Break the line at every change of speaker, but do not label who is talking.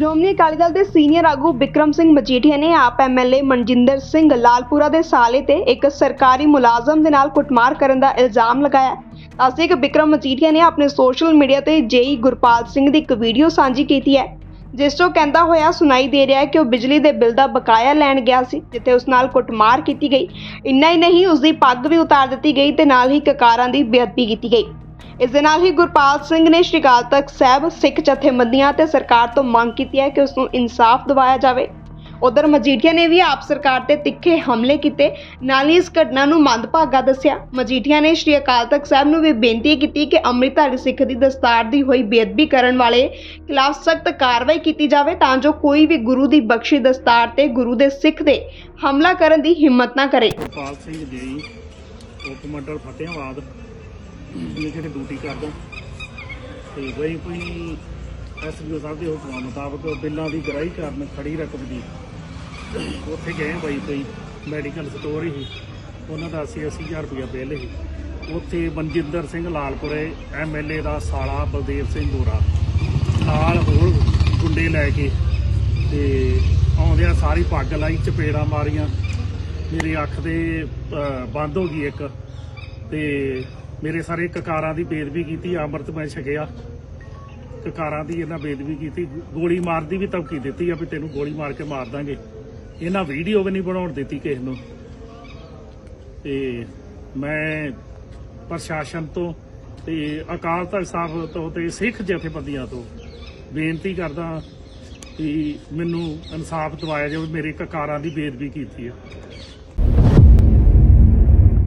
ਸ਼੍ਰੋਮਣੀ ਅਕਾਲੀ ਦਲ ਦੇ ਸੀਨੀਅਰ ਆਗੂ ਵਿਕਰਮ ਸਿੰਘ ਮਜੀਠੀਆ ਨੇ ਆਪ ਐਮਐਲਏ ਮਨਜਿੰਦਰ ਸਿੰਘ ਲਾਲਪੁਰਾ ਦੇ ਸਾਲੇ ਤੇ ਇੱਕ ਸਰਕਾਰੀ ਮੁਲਾਜ਼ਮ ਦੇ ਨਾਲ ਕੁੱਟਮਾਰ ਕਰਨ ਦਾ ਇਲਜ਼ਾਮ ਲਗਾਇਆ ਅਸੀਂ ਕਿ ਵਿਕਰਮ ਮਜੀਠੀਆ ਨੇ ਆਪਣੇ ਸੋਸ਼ਲ ਮੀਡੀਆ ਤੇ ਜੇਈ ਗੁਰਪਾਲ ਸਿੰਘ ਦੀ ਇੱਕ ਵੀਡੀਓ ਸਾਂਝੀ ਕੀਤੀ ਹੈ, ਜਿਸ ਤੋਂ ਕਹਿੰਦਾ ਹੋਇਆ, ਸੁਣਾਈ ਦੇ ਰਿਹਾ ਹੈ ਕਿ ਉਹ ਬਿਜਲੀ ਦੇ ਬਿੱਲ ਦਾ ਬਕਾਇਆ ਲੈਣ ਗਿਆ ਸੀ, ਜਿੱਥੇ ਉਸ ਨਾਲ ਕੁੱਟਮਾਰ ਕੀਤੀ ਗਈ। ਇੰਨਾ ਹੀ ਨਹੀਂ ਉਸ ਦੀ ਪੱਗ ਵੀ ਉਤਾਰ ਦਿੱਤੀ ਗਈ ਤੇ ਨਾਲ ਹੀ ਕਕਾਰਾਂ ਦੀ ਬੇਅਦਬੀ ਕੀਤੀ ਗਈ। ਇਸ ਦੇ ਨਾਲ ਹੀ ਗੁਰਪਾਲ ਸਿੰਘ ਨੇ ਸ਼੍ਰੀ ਅਕਾਲ ਤਖਤ ਸਾਹਿਬ ਸਿੱਖ ਜਥੇਬੰਦੀਆਂ ਤੇ ਸਰਕਾਰ ਤੋਂ ਮੰਗ ਕੀਤੀ ਹੈ ਕਿ ਉਸ ਨੂੰ ਇਨਸਾਫ ਦਿਵਾਇਆ ਜਾਵੇ। ਉਧਰ ਮਜੀਠੀਆ ਨੇ ਵੀ ਆਪ ਸਰਕਾਰ ਤੇ ਤਿੱਖੇ ਹਮਲੇ ਕੀਤੇ। ਨਾਲ ਹੀ ਇਸ ਘਟਨਾ ਨੂੰ ਮੰਦਭਾਗਾ ਦੱਸਿਆ। ਮਜੀਠੀਆ ਨੇ ਸ਼੍ਰੀ ਅਕਾਲ ਤਖਤ ਸਾਹਿਬ ਨੂੰ ਵੀ ਬੇਨਤੀ ਕੀਤੀ ਕਿ ਅੰਮ੍ਰਿਤਧਾਰੀ ਸਿੱਖ ਦੀ ਦਸਤਾਰ ਦੀ ਹੋਈ ਬੇਅਦਬੀ ਕਰਨ ਵਾਲੇ ਖਿਲਾਫ ਸਖਤ ਕਾਰਵਾਈ ਕੀਤੀ ਜਾਵੇ ਤਾਂ ਜੋ ਕੋਈ ਵੀ ਗੁਰੂ ਦੀ ਬਖਸ਼ੀ ਦਸਤਾਰ ਤੇ ਗੁਰੂ ਦੇ ਸਿੱਖ ਦੇ ਹਮਲਾ ਕਰਨ ਦੀ ਹਿੰਮਤ ਨਾ ਕਰੇ।
ਗੁਰਪਾਲ ਸਿੰਘ ਜੀ ਉਪ ਮੰਡਲ ਫਤਿਆਬਾਦ ਲਿਖੇ ਡਿਊਟੀ ਕਰਦਾ। ਤੇ ਬਈ ਕੋਈ ਐਸਡੀਓ ਸਾਹਿਬ ਦੇ ਹੁਕਮਾਂ ਮੁਤਾਬਕ ਬਿੱਲਾਂ ਦੀ ਗਰਾਈ ਕਰਨ ਖੜੀ ਰਕਮ ਦੀ ਉੱਥੇ ਗਏ ਬਈ ਕੋਈ ਮੈਡੀਕਲ ਸਟੋਰ ਹੀ। ਉਹਨਾਂ ਦਾ 80 80000 ਰੁਪਇਆ ਬਿੱਲ ਸੀ ਉੱਥੇ ਮਨਜਿੰਦਰ ਸਿੰਘ ਲਾਲਪੁਰੇ ਐਮਐਲਏ ਦਾ ਸਾਲਾ ਬਲਦੇਵ ਸਿੰਘ ਗੋਰਾ ਨਾਲ ਹੋਰ ਗੁੰਡੇ ਲੈ ਕੇ ਤੇ ਆਉਂਦਿਆਂ ਸਾਰੀ ਪੱਗ ਲਾਈ, ਚਪੇੜਾਂ ਮਾਰੀਆਂ। ਮੇਰੀ ਅੱਖ ਦੇ ਬੰਦ ਹੋ ਗਈ ਇੱਕ। ਤੇ ਮੇਰੇ ਸਾਰੇ ਕਕਾਰਾਂ ਦੀ ਬੇਦਬੀ ਕੀਤੀ, ਅੰਮ੍ਰਿਤ ਮੈਂ ਛਕਿਆ। ਕਕਾਰਾਂ ਦੀ ਇਹਨਾਂ ਬੇਦਬੀ ਕੀਤੀ। ਗੋਲੀ ਮਾਰ ਦੀ ਵੀ ਧਮਕੀ ਦਿੱਤੀ ਆ ਵੀ ਤੈਨੂੰ ਗੋਲੀ ਮਾਰ ਕੇ ਮਾਰ ਦਾਂਗੇ। ਇਹਨਾਂ ਵੀਡੀਓ ਵੀ ਨਹੀਂ ਬਣਾਉਣ ਦਿੱਤੀ ਕਿਸੇ ਨੂੰ। ਤੇ ਮੈਂ ਪ੍ਰਸ਼ਾਸਨ ਤੋਂ ਤੇ ਅਕਾਲ ਤਖਤ ਸਾਹਿਬ ਤੋਂ ਤੇ ਸਿੱਖ ਜਥੇਬੰਦੀਆਂ ਤੋਂ ਬੇਨਤੀ ਕਰਦਾ ਕਿ ਮੈਨੂੰ ਇਨਸਾਫ ਦਿਵਾਇਆ ਜਾਵੇ, ਮੇਰੇ ਕਕਾਰਾਂ ਦੀ ਬੇਦਬੀ ਕੀਤੀ ਹੈ